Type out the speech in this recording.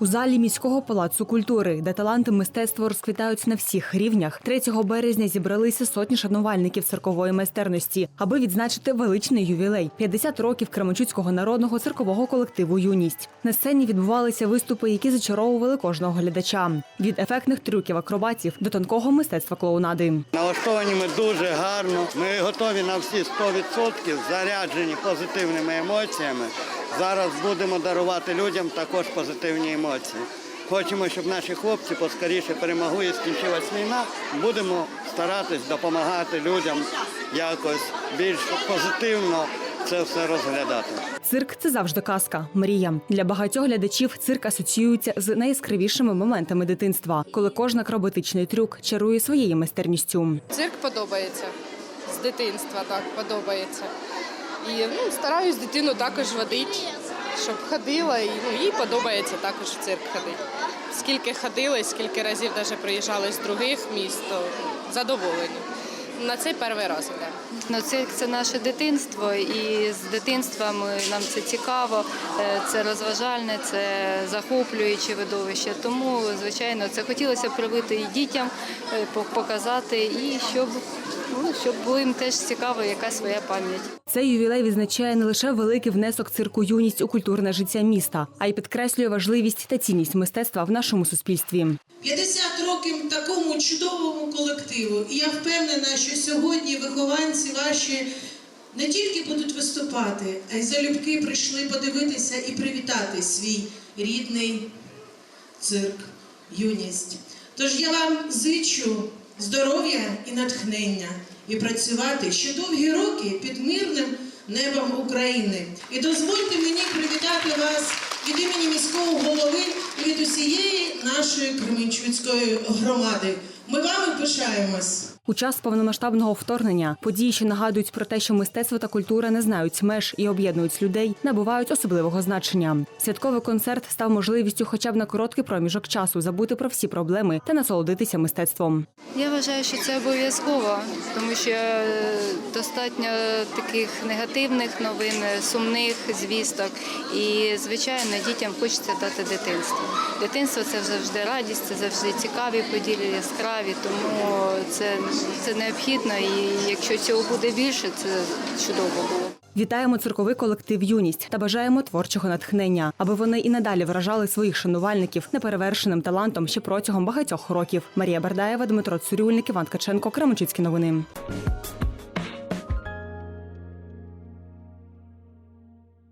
У залі міського палацу культури, де таланти мистецтва розквітають на всіх рівнях, 3 березня зібралися сотні шанувальників циркової майстерності, аби відзначити величний ювілей 50 років Кременчуцького народного циркового колективу Юність. На сцені відбувалися виступи, які зачаровували кожного глядача від ефектних трюків акробатів до тонкого мистецтва клоунади. Налаштовані ми дуже гарно. Ми готові на всі 100%, заряджені позитивними емоціями. Зараз будемо дарувати людям також позитивні емоції. Хочемо, щоб наші хлопці поскоріше перемогли і скінчилась війна. Будемо старатись допомагати людям якось більш позитивно це все розглядати. Цирк це завжди казка, мрія. Для багатьох глядачів цирк асоціюється з найяскравішими моментами дитинства, коли кожен акробатичний трюк чарує своєю майстерністю. Цирк подобається з дитинства, так подобається. І ну, стараюсь дитину також водити, щоб ходила, і ну, їй подобається також в цирк ходити. Скільки ходили, скільки разів навіть приїжджали з других міст, то задоволені. На цей перший раз йдемо. Ну, цирк це наше дитинство, і з дитинства ми, нам це цікаво, е, це розважальне, це захоплююче видовище. Тому, звичайно, це хотілося привити і дітям, е, показати, і щоб, ну, щоб було їм теж цікаво, яка своя пам'ять. Цей ювілей відзначає не лише великий внесок цирку юність у культурне життя міста, а й підкреслює важливість та цінність мистецтва в нашому суспільстві. 50 років такому чудовому колективу. І я впевнена, що сьогодні вихованці ваші не тільки будуть виступати, а й залюбки прийшли подивитися і привітати свій рідний цирк, юність. Тож я вам зичу здоров'я і натхнення і працювати ще довгі роки під мирним небом України. І дозвольте мені привітати вас від імені міського голови від усієї нашої Кременчуцької громади. Ми вами пишаємось. У час повномасштабного вторгнення події, що нагадують про те, що мистецтво та культура не знають меж і об'єднують людей, набувають особливого значення. Святковий концерт став можливістю, хоча б на короткий проміжок часу, забути про всі проблеми та насолодитися мистецтвом. Я вважаю, що це обов'язково, тому що е, достатньо таких негативних новин, е, сумних звісток. І, звичайно, дітям хочеться дати дитинство. Дитинство це завжди радість, це завжди цікаві події, яскраві, тому це, це необхідно. І якщо цього буде більше, це чудово було. Вітаємо цирковий колектив Юність та бажаємо творчого натхнення, аби вони і надалі вражали своїх шанувальників неперевершеним талантом ще протягом багатьох років. Марія Бардаєва, Дмитро Цурюльник, Іван Ткаченко, Кременчуцькі новини.